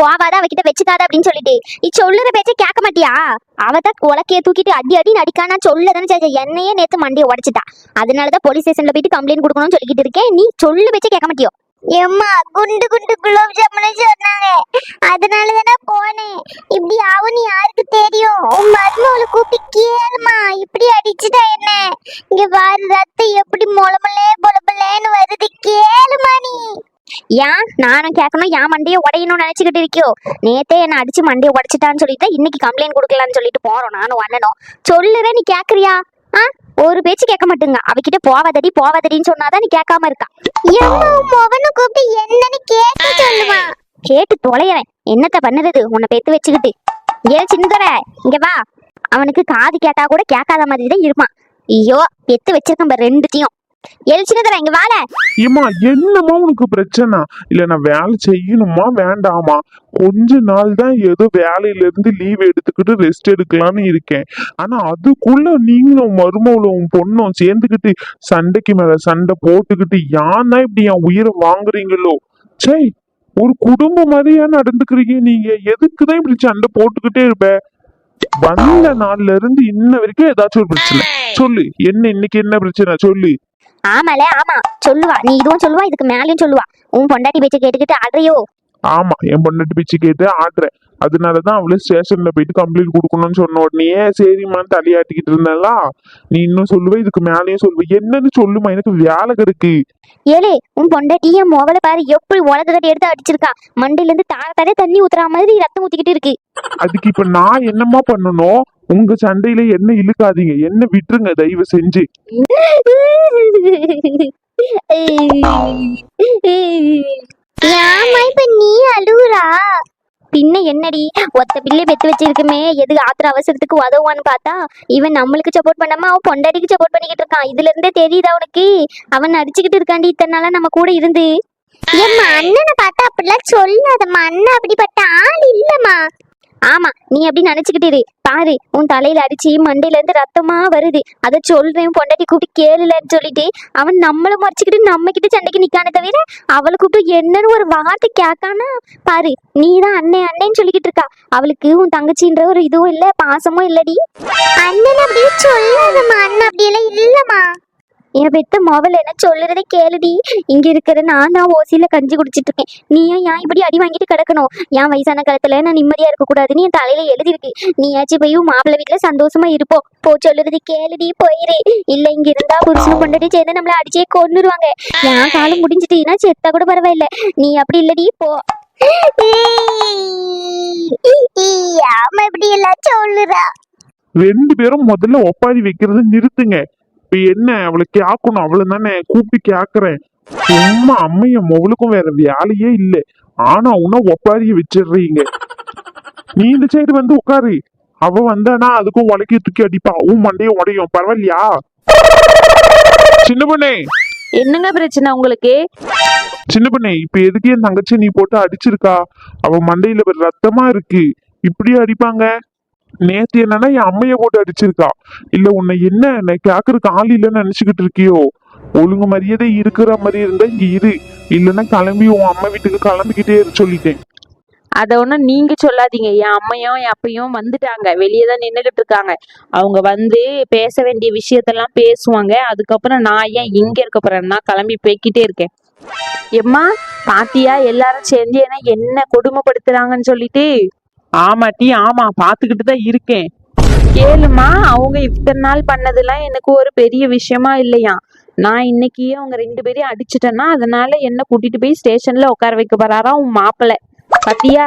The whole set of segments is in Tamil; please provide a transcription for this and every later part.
போவாத அவகிட்ட வச்சுக்காத அப்படின்னு சொல்லிட்டு. நீ சொல்லுற பேச்ச கேட்க மாட்டியா? அவதான் உலக்கைய தூக்கிட்டு அடி அடி நடிக்கானா நான் சொல்லதானே என்னையே நேத்து மண்டியை உடச்சிட்டா. அதனாலதான் போலீஸ் ஸ்டேஷன்ல போயிட்டு கம்ப்ளைண்ட் கொடுக்கணும்னு சொல்லிக்கிட்டு இருக்கேன். நீ சொல்லு பேச்ச கேட்க மாட்டியோ? எம்மா குண்டு குண்டு குலோப் ஜாமுன்னு சொன்னாங்க. அதனால தானே போனேன். இப்படி ஆகும்னு யாருக்கு தெரியும்? உன் மருமகளை கூப்பிட்டு கேளுமா. இப்படி அடிச்சுட்டா என்ன? இங்க வாரு ரத்தம் எப்படி மொளமலே பொலபலேன்னு வருது. கே ஏன்? நானும் கேட்கணும். ஏன் மண்டையை உடையணும்னு நினைச்சுக்கிட்டு இருக்கியோ? நேத்தே என்ன அடிச்சு மண்டையை உடைச்சிட்டான்னு சொல்லிட்டு இன்னைக்கு கம்ப்ளைண்ட் கொடுக்கலான்னு சொல்லிட்டு போறோம். நானும் அண்ணனும் சொல்லுற நீ கேக்குறியா? ஆ? ஒரு பேச்சு கேட்க மாட்டேங்க. அவகிட்ட போவாதடி போவாதடின்னு சொன்னாதான் நீ கேட்காம இருக்கா? எம்மா கூப்பிட்டு என்னன்னு கேட்டு சொல்லுவான் கேட்டு தொலையறேன். என்னத்த பண்ணுறது? உன்னை பெத்து வச்சுக்கிட்டு. ஏ சின்னதர இங்க வா. அவனுக்கு காது கேட்டா கூட கேட்காத மாதிரி தான் இருப்பான். ஐயோ பெத்து வச்சிருக்கேன் ரெண்டுத்தையும். ஏ இங்க வாழ ஏம்மா என்னமா உனக்கு பிரச்சனை? இல்ல நான் வேலை செய்யணுமா வேண்டாமா? கொஞ்ச நாள் தான் ஏதோ வேலையில இருந்து லீவ் எடுத்துக்கிட்டு ரெஸ்ட் எடுக்கலாம்னு இருக்கேன். ஆனா அதுக்குள்ள நீங்களும் மருமகளும் பொண்ணும் சேர்ந்துக்கிட்டு சண்டைக்கு மேல சண்டை போட்டுக்கிட்டு யான் தான் இப்படி என் உயிரை வாங்குறீங்களோ? சே ஒரு குடும்பம் மாதிரியா நடந்துக்கிறீங்க நீங்க. எதுக்குதான் இப்படி சண்டை போட்டுக்கிட்டே இருப்ப? வந்த நாள்ல இருந்து இன்ன வரைக்கும் ஏதாச்சும் ஒரு பிரச்சனை. சொல்லு என்ன இன்னைக்கு என்ன பிரச்சனை? சொல்லு. ஆமால ஆமா. சொல்லுவா. நீ இதுவும் சொல்லுவா இதுக்கு மேலயும் சொல்லுவா. உன் பொண்டாட்டி பேச்ச கேட்டுக்கிட்டு ஆடுறியோ? ஆமா என் பொண்ணு பிச்சு கேட்டு ஆடுறேன். அதனாலதான் அவளு ஸ்டேஷன்ல போயிட்டு கம்ப்ளைண்ட் கொடுக்கணும்னு சொன்ன உடனே சரிம்மான்னு தலையாட்டிக்கிட்டு இருந்தேன்ல நீ இன்னும் சொல்லுவ இதுக்கு மேலேயும் சொல்லுவ. என்னன்னு சொல்லுமா எனக்கு வேலை கிடக்கு. ஏலே உன் பொண்டாட்டி என் முகல பாரு. எப்படி உலக கட்டி எடுத்து அடிச்சிருக்கா. மண்டையில இருந்து தார தாரே தண்ணி ஊத்துற மாதிரி ரத்தம் ஊத்திக்கிட்டு இருக்கு. அதுக்கு இப்ப நான் என்னம்மா பண்ணணும்? உங்க சண்டையில என்ன இழுக்காதீங்க. என்ன விட்டுருங்க தயவு செஞ்சு. இப்ப நீ அழுகுறா? பின்ன என்னடி? ஒத்த பிள்ளை பெத்து வச்சிருக்குமே. எது ஆத்திர அவசரத்துக்கு உதவுவான்னு பார்த்தா இவன் நம்மளுக்கு சப்போர்ட் பண்ணாம அவன் பொண்டாடிக்கு சப்போர்ட் பண்ணிக்கிட்டு இருக்கான். இதுல இருந்தே தெரியுதா உனக்கு? அவன் நடிச்சுக்கிட்டு இருக்காண்டி இத்தனை நாளா நம்ம கூட இருந்து. ஏம்மா அண்ணனை பார்த்தா அப்படிலாம் சொல்லாதம்மா. அண்ணன் அப்படிப்பட்ட ஆள் இல்லம்மா. ஆமா நீ அப்படி நினைச்சுக்கிட்டு பாரு உன் தலையில அடிச்சு மண்டையில இருந்து ரத்தமா வருது. அதை சொல்றேன் பொண்டாட்டி கூப்பிட்டு கேளுலன்னு சொல்லிட்டு அவன் நம்மள மறைச்சுக்கிட்டு நம்ம கிட்ட சண்டைக்கு நிக்கான தவிர அவளை கூப்பிட்டு என்னன்னு ஒரு வார்த்தை கேட்கானா? பாரு நீ தான் அண்ணன் அண்ணேன்னு சொல்லிக்கிட்டு இருக்கா. அவளுக்கு உன் தங்கச்சின்ற ஒரு இதுவும் இல்ல பாசமும் இல்லடி. அண்ணன் அப்படியே சொல்லாதம்மா அண்ணன் அப்படியெல்லாம் இல்லம்மா. என் பெத்த மொபைல் என்ன சொல்லுறதை கேளுடி இங்க இருக்கிற நான் தான் ஓசியில கஞ்சி குடிச்சிட்டு இருக்கேன் நீ ஏன் ஏன் இப்படி அடி வாங்கிட்டு கிடக்கணும் என் வயசான காலத்துல நான் நிம்மதியா இருக்க கூடாதுன்னு என் தலையில எழுதிருக்கு நீயாச்சும் போய் மாப்பிள்ளை வீட்டுல சந்தோஷமா இருப்போம் போ சொல்லுறது கேளுடி போயிரு இல்ல இங்க இருந்தா புருஷன் கொண்டுட்டு சேர்ந்து நம்மள அடிச்சே கொண்டுருவாங்க என் காலம் முடிஞ்சிட்டீங்கன்னா செத்தா கூட பரவாயில்ல நீ அப்படி இல்லடி போ ஆமா இப்படி எல்லாம் சொல்லுறா ரெண்டு பேரும் முதல்ல ஒப்பாரி வைக்கிறத நிறுத்துங்க இப்ப என்ன? அவளை கேட்கணும் அவளை தானே கூப்பிட்டு கேக்குறேன். சும்மா அம்மைய மொவளுக்கும் வேற வேலையே இல்ல. ஆனா உன்ன ஒப்பாரிய வச்சிடுறீங்க. நீ இந்த சைடு வந்து உட்காரு. அவ வந்தானா அதுக்கும் உலக்கைய தூக்கி அடிப்பா. உன் மண்டையும் உடையும். பரவாயில்லையா? சின்ன பொண்ணே. என்னங்க பிரச்சனை உங்களுக்கு? சின்ன பொண்ணே இப்ப எதுக்கு என் தங்கச்சி நீ போட்டு அடிச்சிருக்கா? அவ மண்டையில ரத்தமா இருக்கு. இப்படியே அடிப்பாங்க? நேத்து என்னன்னா என் அம்மைய போட்டு அடிச்சிருக்கா. இல்ல உன்னை என்ன நான் கேக்குறதுக்கு ஆள் இல்லைன்னு நினைச்சுக்கிட்டு இருக்கியோ? ஒழுங்கு மரியாதை இருக்கிற மாதிரி இருந்தா இங்க இரு. இல்லைன்னா கிளம்பி உன் அம்மா வீட்டுக்கு கிளம்பிக்கிட்டே இரு சொல்லிட்டேன். அத ஒன்றும் நீங்க சொல்லாதீங்க. என் அம்மையும் என் அப்பையும் வந்துட்டாங்க. வெளியே தான் நின்றுகிட்டு இருக்காங்க. அவங்க வந்து பேச வேண்டிய விஷயத்தெல்லாம் பேசுவாங்க. அதுக்கப்புறம் நான் ஏன் இங்க இருக்க போறேன்னா நான் கிளம்பி போய்க்கிட்டே இருக்கேன். எம்மா பாத்தியா? எல்லாரும் சேர்ந்து ஏன்னா என்ன கொடுமைப்படுத்துறாங்கன்னு சொல்லிட்டு ஆமாட்டி ஆமா பாத்துக்கிட்டு தான் இருக்கேன். கேளுமா அவங்க இத்தனை நாள் பண்ணதெல்லாம் எனக்கு ஒரு பெரிய விஷயமா இல்லையா? நான் இன்னைக்கு அவங்க ரெண்டு பேரையும் அடிச்சிட்டேன்னா அதனால என்ன கூட்டிட்டு போய் ஸ்டேஷன்ல உட்கார வைக்க போறாரா உன் மாப்பிள்ளை பாத்தியா?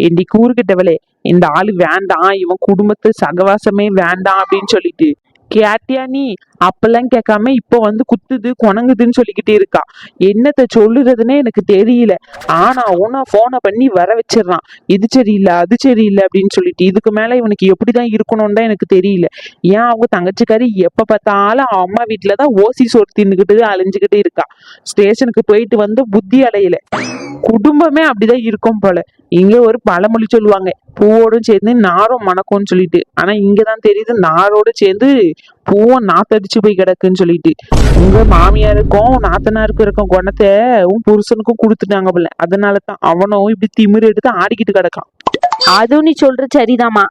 ஏண்டி கூறுகிட்டவளே இந்த ஆளு வேண்டாம் இவன் குடும்பத்து சகவாசமே வேண்டாம் அப்படின்னு சொல்லிட்டு. கேட்டியா நீ அப்பெல்லாம் கேட்காம இப்போ வந்து குத்துது குணங்குதுன்னு சொல்லிக்கிட்டே இருக்கா. என்னத்தை சொல்லுறதுன்னே எனக்கு தெரியல. ஆனா உன போனை பண்ணி வர வச்சிடறான். இது சரியில்லை அது சரியில்லை அப்படின்னு சொல்லிட்டு இதுக்கு மேல இவனுக்கு எப்படிதான் இருக்கணும்னு தான் எனக்கு தெரியல. ஏன் அவங்க தங்கச்சிக்காரி எப்ப பார்த்தாலும் அம்மா வீட்டுலதான் ஓசி சோறு தின்னுக்கிட்டு அலைஞ்சுக்கிட்டு இருக்கா. ஸ்டேஷனுக்கு போயிட்டு வந்து புத்தி அலையில. குடும்பமே அப்படிதான் இருக்கும் போல. இங்க ஒரு பழமொழி சொல்லுவாங்க பூவோடும் சேர்ந்து நாரும் மணக்கும்னு சொல்லிட்டு. ஆனா இங்கதான் தெரியுது நாரோட சேர்ந்து பூவும் நாத்தடிச்சு போய் கிடக்குன்னு சொல்லிட்டு. உங்க மாமியாருக்கும் நாத்தனாருக்கும் இருக்கும் குணத்தை உன் புருஷனுக்கும் கொடுத்துட்டாங்க போல. அதனாலதான் அவனும் இப்படி திமிரு எடுத்து ஆடிக்கிட்டு கிடக்கான். அதுவும் நீ சொல்ற சரிதாம்மா.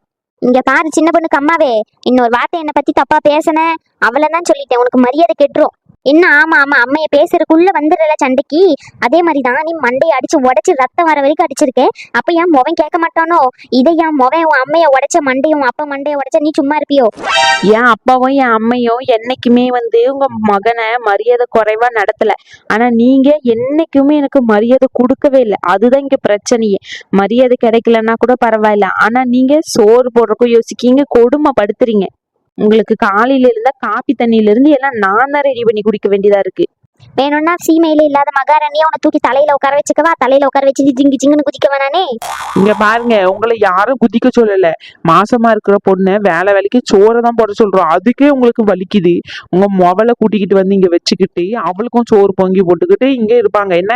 இங்க பாரு சின்ன பொண்ணு கம்மாவே. இன்னொரு வார்த்தை என்னை பத்தி தப்பா பேசுன. அவ்வளவுதான் சொல்லிட்டேன். உனக்கு மரியாதை கெட்டுரும். என்ன ஆமா ஆமா அம்மைய பேசுறதுக்குள்ள வந்துடுறல சண்டைக்கு? அதே மாதிரி தான் நீ மண்டையை அடிச்சு உடைச்சு ரத்தம் வர வரைக்கும் அடிச்சிருக்கேன் அப்ப ஏன் முகம் கேட்க மாட்டானோ? இதை ஏன் மொவன் உன் அம்மைய உடைச்ச மண்டையும் உன் அப்பா மண்டைய உடைச்ச நீ சும்மா இருப்பியோ? என் அப்பாவும் என் அம்மையும் என்னைக்குமே வந்து உங்க மகனை மரியாதை குறைவா நடத்தல. ஆனா நீங்க என்னைக்குமே எனக்கு மரியாதை கொடுக்கவே இல்லை. அதுதான் இங்க பிரச்சனையே. மரியாதை கிடைக்கலன்னா கூட பரவாயில்ல. ஆனா நீங்க சோறு போடுறக்கும் யோசிக்கீங்க கொடுமைப்படுத்துறீங்க. உங்களுக்கு காலையில இருந்தா காப்பி தண்ணியில இருந்து எல்லாம் நான் தான் ரெடி பண்ணி குடிக்க வேண்டியதா இருக்கு. வேணும்னா சீமையில இல்லாத மகாராணியா உன்னை தூக்கி தலையில உட்கார வச்சுக்கவா? தலையில உட்கார வச்சு ஜிங்கு ஜிங்குன்னு குதிக்க வேணானே இங்க பாருங்க உங்களை யாரும் குதிக்க சொல்லல. மாசமா இருக்கிற பொண்ணை வேலை வேலைக்கு சோறை தான் போட சொல்றோம். அதுக்கே உங்களுக்கு வலிக்குது. உங்க மொபைலை கூட்டிக்கிட்டு வந்து இங்க வச்சுக்கிட்டு அவளுக்கும் சோறு பொங்கி போட்டுக்கிட்டு இங்க இருப்பாங்க. என்ன?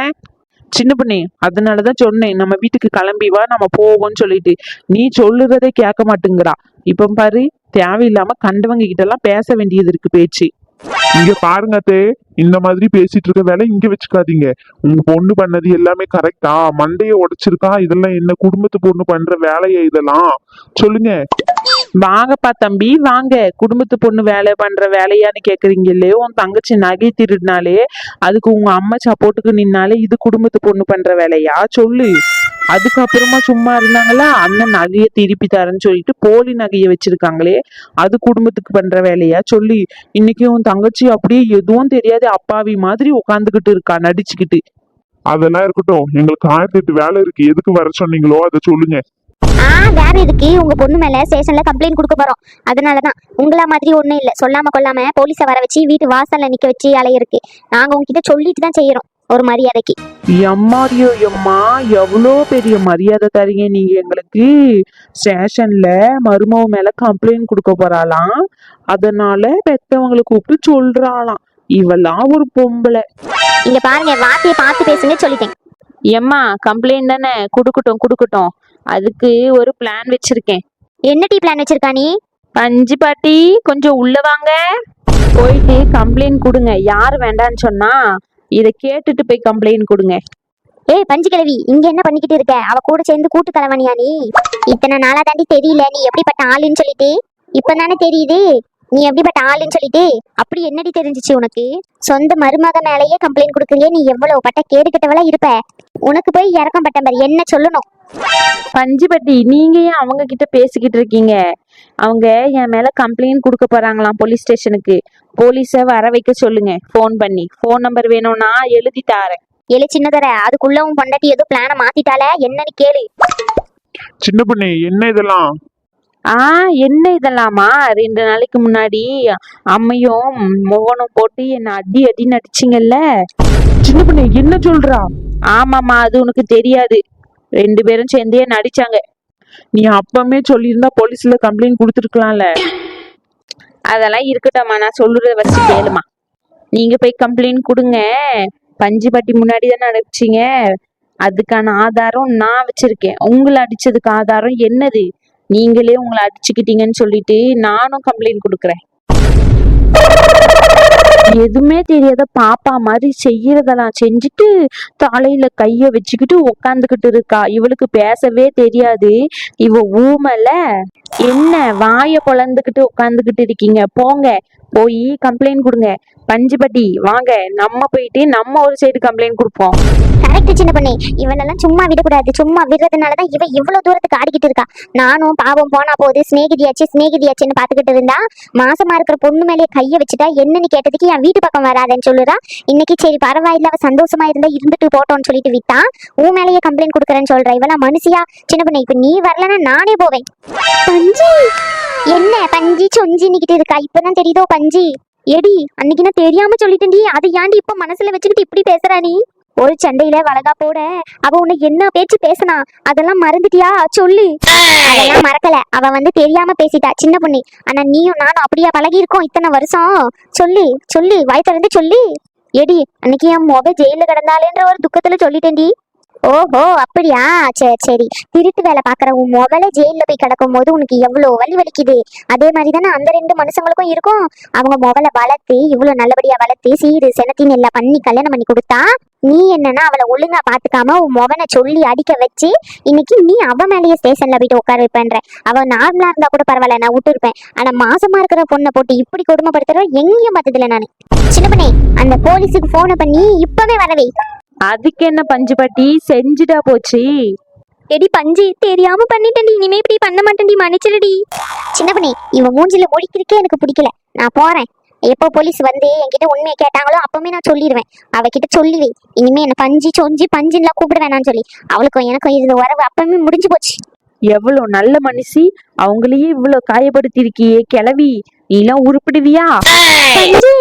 சின்ன பண்ணி அதனாலதான் சொன்னேன். நம்ம வீட்டுக்கு கிளம்பி வா நம்ம போவோம்னு சொல்லிட்டு. நீ சொல்லுறதே கேட்க மாட்டேங்கிறா. இப்ப பாரு தேவையில்லாம கண்டவங்க கிட்ட எல்லாம் பேச வேண்டியது இருக்கு பேச்சு. இங்க பாருங்க அத்தே இந்த மாதிரி பேசிட்டு இருக்க வேலை இங்க வச்சுக்காதீங்க. உங்க பொண்ணு பண்ணது எல்லாமே கரெக்டா மண்டைய உடைச்சிருக்கா? இதெல்லாம் என்ன குடும்பத்து பொண்ணு பண்ற வேலையா இதெல்லாம்? சொல்லுங்க. வாங்கப்பா தம்பி வாங்க. குடும்பத்து பொண்ணு வேலை பண்ற வேலையான்னு கேக்குறீங்களே உன் தங்கச்சி நகை திருடினாலே அதுக்கு உங்க அம்மா சப்போர்ட்டுக்கு நின்னாலே இது குடும்பத்து பொண்ணு பண்ற வேலையா? சொல்லு. அதுக்கப்புறமா சும்மா இருந்தாங்களா? அண்ணன் நகையை திருப்பி தரேன்னு சொல்லிட்டு போலி நகையை வச்சிருக்காங்களே அது குடும்பத்துக்கு பண்ற வேலையா? சொல்லி இன்னைக்கு உன் தங்கச்சி அப்படியே எதுவும் தெரியாத அப்பாவி மாதிரி உட்காந்துக்கிட்டு இருக்கா நடிச்சுக்கிட்டு. அதெல்லாம் இருக்கட்டும். எங்களுக்கு ஆயிரத்தி எட்டு வேலை இருக்கு. எதுக்கு வர சொன்னீங்களோ அதை சொல்லுங்க. ஆ வேற இருக்கு. உங்க பொண்ணு மேல ஸ்டேஷன்ல கம்ப்ளைண்ட் கொடுக்க போறோம். அதனாலதான். உங்களா மாதிரி ஒண்ணும் இல்ல. சொல்லாம கொள்ளாம போலீஸ வர வச்சு வீட்டு வாசல்ல நிக்க வச்சு அலையிருக்கு நாங்க உங்ககிட்ட சொல்லிட்டு தான் செய்யறோம். ஒரு மரியாதைக்கு. எம்மாடியோ எம்மா எவ்வளோ பெரிய மரியாதை தரீங்க நீங்க எங்களுக்கு. ஸ்டேஷன்ல மருமக மேல கம்ப்ளைண்ட் கொடுக்க போறாளாம். அதனால பெத்தவங்களை கூப்பிட்டு சொல்றாளாம். இவெல்லாம் ஒரு பொம்பளை. இங்க பாருங்க வார்த்தையை பார்த்து பேசுங்க சொல்லிட்டேன். எம்மா கம்ப்ளைண்ட் தானே? குடுக்கட்டும் குடுக்கட்டும். அதுக்கு ஒரு பிளான் வச்சிருக்கேன். என்ன டீ பிளான் வச்சிருக்கா நீ? பஞ்சு பாட்டி கொஞ்சம் உள்ள வாங்க. போயிட்டு கம்ப்ளைண்ட் கொடுங்க. யார் வேண்டான்னு சொன்னா இதை கேட்டுட்டு போய் கம்ப்ளைண்ட் கொடுங்க. ஏய் பஞ்சு கிழவி இங்க என்ன பண்ணிக்கிட்டு இருக்க? அவ கூட சேர்ந்து கூட்டு கலவானியா நீ? இத்தனை நாளா தாண்டி தெரியல நீ எப்படிப்பட்ட ஆளுன்னு சொல்லிட்டு. இப்பதானே தெரியுது. நீ எப்படிப்பட்ட ஆளுன்னு சொல்லிட்டு அப்படி என்னடி தெரிஞ்சுச்சு உனக்கு? சொந்த மருமக மேலேயே கம்ப்ளைண்ட் கொடுக்குறியே நீ எவ்வளவு பட்ட கேடுகிட்டவளா இருப்ப? உனக்கு போய் இறக்கம் பட்ட மாதிரி என்ன சொல்லணும்? பஞ்சு பாட்டி நீங்க ஏன் அவங்க கிட்ட பேசிக்கிட்டு இருக்கீங்க? அவங்க என் மேல கம்ப்ளைண்ட் கொடுக்க போறாங்களாம் போலீஸ் ஸ்டேஷனுக்கு போலீஸை வர வைக்க சொல்லுங்க ஃபோன் பண்ணி. ஃபோன் நம்பர் வேணும்னா எழுதி தாரேன். எழு சின்னதர அதுக்குள்ள உன் பொண்டாட்டி ஏதோ பிளான மாத்திட்டால என்னன்னு கேளு. சின்ன பொண்ணு என்ன இதெல்லாம்? ஆ என்ன இதெல்லாமா? ரெண்டு நாளைக்கு முன்னாடி அம்மையும் மோகனும் போட்டு என்ன அடி அடி நடிச்சிங்கல்ல? சின்ன பொண்ணு என்ன சொல்றா? ஆமாம்மா அது உனக்கு தெரியாது. ரெண்டு பேரும் சேர்ந்தே நடிச்சாங்க. நீ அப்பமே சொல்லியிருந்தா போலீஸ்ல கம்ப்ளைண்ட் கொடுத்துருக்கலாம்ல. அதெல்லாம் இருக்கட்டும்மா நான் சொல்றத வச்சு கேளுமா நீங்க போய் கம்ப்ளைண்ட் கொடுங்க. பஞ்சு பாட்டி முன்னாடி தான் நடிச்சீங்க. அதுக்கான ஆதாரம் நான் வச்சிருக்கேன். உங்களை அடிச்சதுக்கு ஆதாரம் என்னது? நீங்களே உங்களை அடிச்சுக்கிட்டீங்கன்னு சொல்லிட்டு நானும் கம்ப்ளைண்ட் கொடுக்குறேன். எதுவுமே தெரியாத பாப்பா மாதிரி செய்யறதெல்லாம் செஞ்சுட்டு தலையில கைய வச்சுக்கிட்டு உக்காந்துக்கிட்டு இருக்கா. இவளுக்கு பேசவே தெரியாது. இவ ஊமல என்ன வாய பொழந்துக்கிட்டு உட்காந்துக்கிட்டு இருக்கீங்க? போங்க. போய் கம்ப்ளைண்ட் கொடுங்க. பஞ்சுபட்டி வாங்க. நம்ம போயிட்டு நம்ம ஒரு சைடு கம்ப்ளைண்ட் கொடுப்போம். கரெக்ட் சின்ன பொண்ணு. இவனெல்லாம் சும்மா விடக்கூடாது. சும்மா விடுறதுனாலதான் இவ இவ்வளவு தூரத்துக்கு ஆடிக்கிட்டு இருக்கா. நானும் பாவம் போனா போகுது. சிநேகிதியாச்சு சிநேகிதியாச்சுன்னு பாத்துக்கிட்டு இருந்தா மாசமா இருக்கிற பொண்ணு மேலேயே கைய வச்சுட்டா என்னன்னு கேட்டதுக்கு என் வீட்டு பக்கம் வராதன்னு சொல்லுறா. இன்னைக்கு சரி பரவாயில்ல. அவ சந்தோஷமா இருந்தா இருந்துட்டு போட்டோம்னு சொல்லிட்டு விட்டா. உன் மேலேயே கம்ப்ளைண்ட் கொடுக்குறேன்னு சொல்ற. இவெல்லாம் மனுஷியா? சின்ன பொண்ணு இப்ப நீ வரலன்னா நானே போவேன். பஞ்சி! என்ன பஞ்சி சொஞ்சி நிக்கிட்டு இருக்கா? இப்பதான் தெரியுதோ பஞ்சி? எடி அன்னைக்கு நான் தெரியாம சொல்லிட்டேன்டி அதை ஏன்டி இப்ப மனசுல வச்சுக்கிட்டு இப்படி பேசுறா நீ? ஒரு சண்டையில வளகா போட அவ உன்னை என்ன பேச்சு பேசினா? அதெல்லாம் மறந்துட்டியா? சொல்லு. அதெல்லாம் மறக்கல. அவ வந்து தெரியாம பேசிட்டா சின்ன பொண்ணு. ஆனா நீயும் நானும் அப்படியா பழகி இருக்கோம் இத்தனை வருஷம்? சொல்லு சொல்லு. வாய் திறந்து சொல்லி. எடி அன்னைக்கு என் மொபைல் ஜெயில கிடந்தாலேன்ற ஒரு துக்கத்துல சொல்லிட்டேன்டி ஓஹோ அப்படியா? சரி சரி. திருட்டு வேலை பாக்குற உன் முதல்ல ஜெயில போய் கிடக்கும் போது உனக்கு எவ்வளவு வலி வலிக்குது? அதே மாதிரி தானே அந்த ரெண்டு மனுஷங்களுக்கும் இருக்கும். அவங்க முதல்ல வளர்த்து இவ்வளவு நல்லபடியா வளர்த்து சீடு செனத்தின்னு எல்லாம் பண்ணி கல்யாணம் பண்ணி கொடுத்தா நீ என்னன்னா அவளை ஒழுங்கா பாத்துக்காம உன் மகனை சொல்லி அடிக்க வச்சு இன்னைக்கு நீ அவ மேலேயே ஸ்டேஷன்ல போயிட்டு உட்கார வைப்பேன்ற. அவ நார்மலா இருந்தா கூட பரவாயில்ல நான் விட்டு இருப்பேன் ஆனா மாசமா இருக்கிற பொண்ணை போட்டு இப்படி கொடுமைப்படுத்துற எங்கேயும் பார்த்ததில்ல நானு. சின்ன பண்ணே அந்த போலீஸுக்கு போனை பண்ணி இப்பவே வரவே. அதுக்கு என்ன பஞ்சு பாட்டி? செஞ்சுட்டா போச்சு. எடி பஞ்சு தெரியாம பண்ணிட்டேன்டி. இனிமே இப்படி பண்ண மாட்டேன்டி மன்னிச்சிருடி சின்ன பண்ணி இவன் மூஞ்சில முடிக்கிறதுக்கே எனக்கு பிடிக்கல. நான் போறேன். எப்போ போலீஸ் வந்து என்கிட்ட உண்மையை கேட்டாங்களோ அப்பவுமே நான் சொல்லிடுவேன். அவகிட்ட சொல்லுவே இனிமே என்ன பஞ்சு சொஞ்சி பஞ்சுலாம் கூப்பிட வேணாம்னு சொல்லி. அவளுக்கும் எனக்கும் இருந்த உறவு அப்பவுமே முடிஞ்சு போச்சு. எவ்வளவு நல்ல மனுஷி. அவங்களையே இவ்வளவு காயப்படுத்தி இருக்கியே கிளவி நீலாம் உருப்பிடுவியா? பஞ்சு!